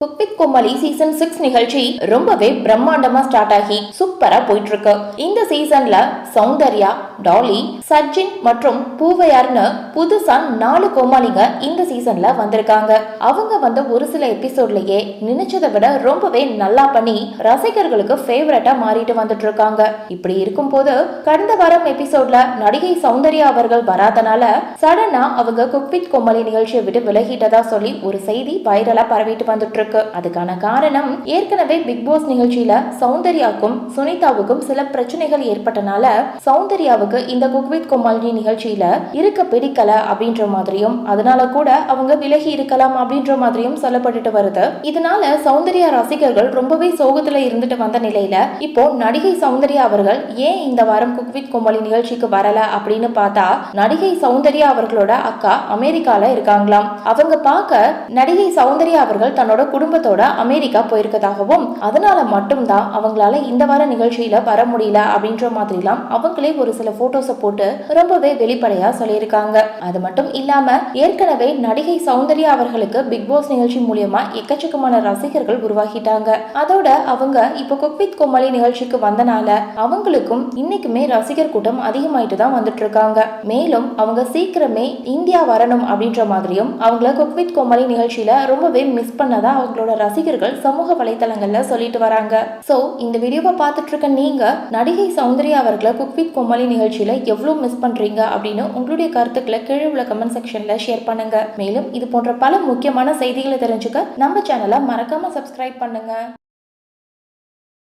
Cook with கோமாளி season six நிகழ்ச்சி ரொம்பவே பிரம்மாண்டமா ஸ்டார்ட் ஆகி சூப்பரா போயிட்டு இருக்கு இந்த சீசன்ல சௌந்தர்யா டாலி சச்சின் மற்றும் பூவையார்னு புதுசா நாலு கோமாளிங்க இந்த சீசன்ல வந்திருக்காங்க. அவங்க வந்த ஒரு சில எபிசோட்லயே நினைச்சதை விட ரொம்பவே நல்லா பண்ணி ரசிகர்களுக்கு ஃபேவரட்டா மாறிட்டு வந்துட்டு இருக்காங்க இப்படி இருக்கும் போது கடந்த வாரம் எபிசோட்ல நடிகை சௌந்தர்யா அவர்கள் வராதனால சடனா அவங்க குக்வித் கோமாளி நிகழ்ச்சியை விட்டு விலகிட்டதா சொல்லி ஒரு செய்தி வைரலா பரவிட்டு வந்துட்டு இருக்கு. அதுக்கான காரணம் ஏற்கனவே பிக் பாஸ் நிகழ்ச்சியில சௌந்தர்யாவுக்கும் சுனிதாவுக்கும் சில பிரச்சனைகள் ஏற்பட்டனால சௌந்தர்யாவுக்கு இந்த குக்வித் கோமாளி நிகழ்ச்சியில இருக்க பிடிக்கல அப்படின்ற மாதிரியும் அதனால கூட அவங்க விலகி இருக்கலாம் அப்படின்ற மாதிரியும் சொல்லப்பட்டுட்டு வருது. இதனால சௌந்தர்யா ரசிகர்கள் ரொம்பவே சோகத்துல இருந்துட்டு வந்த நிலையில இப்போ நடிகை சௌந்தர்யா அவர்கள் ஏன் இந்த வாரம் குக்வித் கோமாளி நிகழ்ச்சிக்கு வரல அப்படின்னு பார்த்தா நடிகை சௌந்தர்யா அவர்களோட அக்கா அமெரிக்கால இருக்காங்களாம். அவங்க பார்க்க நடிகை சௌந்தர்யா அவர்கள் தன்னோட குடும்பத்தோட அமெரிக்கா போயிருக்கதாகவும் அதனால மட்டும்தான் அவங்களால இந்த வார நிகழ்ச்சியில வர முடியல அப்படின்ற மாதிரிலாம் அவங்களே ஒரு சில போட்டோஸை போட்டு ரொம்பவே வெளிப்படையா சொல்லியிருக்காங்க. அது மட்டும் இல்லாம ஏற்கனவே நடிகை சௌந்தர்யா அவர்களுக்கு பிக் பாஸ் நிகழ்ச்சி மூலியமா எக்கச்சக்கமான ரசிகர்கள் உருவாகிட்டாங்க. அதோட அவங்க இப்போ குக்வித் கோமாளி நிகழ்ச்சிக்கு வந்தனால அவங்களுக்கும் இன்னைக்குமே ரசிகர் கூட்டம் அதிகமாயிட்டு தான் வந்துட்டு இருக்காங்க மேலும் அவங்க சீக்கிரமே இந்தியா வரணும் அப்படின்ற மாதிரியும் அவங்கள குக்வித் கோமாளி நிகழ்ச்சியில ரொம்பவே மிஸ் பண்ணதா அவங்களோட ரசிகர்கள் சமூக வலைத்தளங்கள்ல சொல்லிட்டு வராங்க. சோ இந்த வீடியோவை பார்த்துட்டு இருக்க நீங்க நடிகை சௌந்தர்யா அவர்களை குக்வித் கோமாளி நிகழ்ச்சியில எவ்வளவு மிஸ் பண்றீங்க அப்படின்னு உங்களுடைய கருத்துக்களை கீழே உள்ள கமெண்ட் செக்ஷன்ல ஷேர் பண்ணுங்க. மேலும் இது போன்ற பல முக்கியமான செய்திகளை தெரிஞ்சுக்க நம்ம சேனலை மறக்காம சப்ஸ்கிரைப் பண்ணுங்க.